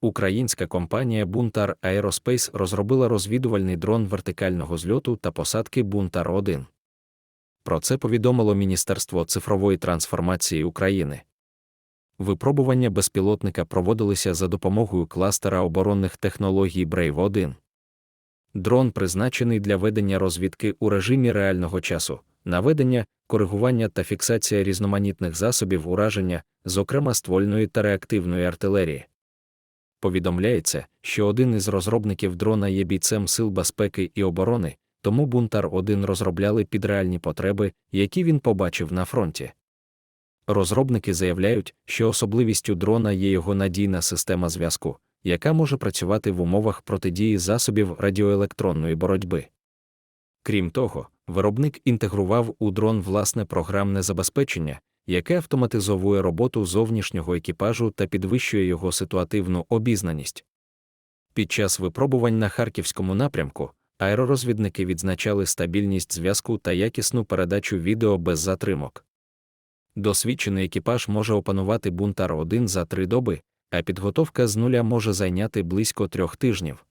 Українська компанія Бунтар Aerospace розробила розвідувальний дрон вертикального зльоту та посадки Бунтар 1 Про це повідомило Міністерство цифрової трансформації України. Випробування безпілотника проводилися за допомогою кластера оборонних технологій Brave 1 Дрон призначений для ведення розвідки у режимі реального часу, наведення, коригування та фіксація різноманітних засобів ураження, зокрема ствольної та реактивної артилерії. Повідомляється, що один із розробників дрона є бійцем Сил безпеки і оборони, тому Бунтар 1 розробляли під реальні потреби, які він побачив на фронті. Розробники заявляють, що особливістю дрона є його надійна система зв'язку, яка може працювати в умовах протидії засобів радіоелектронної боротьби. Крім того, виробник інтегрував у дрон власне програмне забезпечення, яке автоматизовує роботу зовнішнього екіпажу та підвищує його ситуативну обізнаність. Під час випробувань на харківському напрямку аеророзвідники відзначали стабільність зв'язку та якісну передачу відео без затримок. Досвідчений екіпаж може опанувати бунтар 1 за три доби, а підготовка з нуля може зайняти близько трьох тижнів.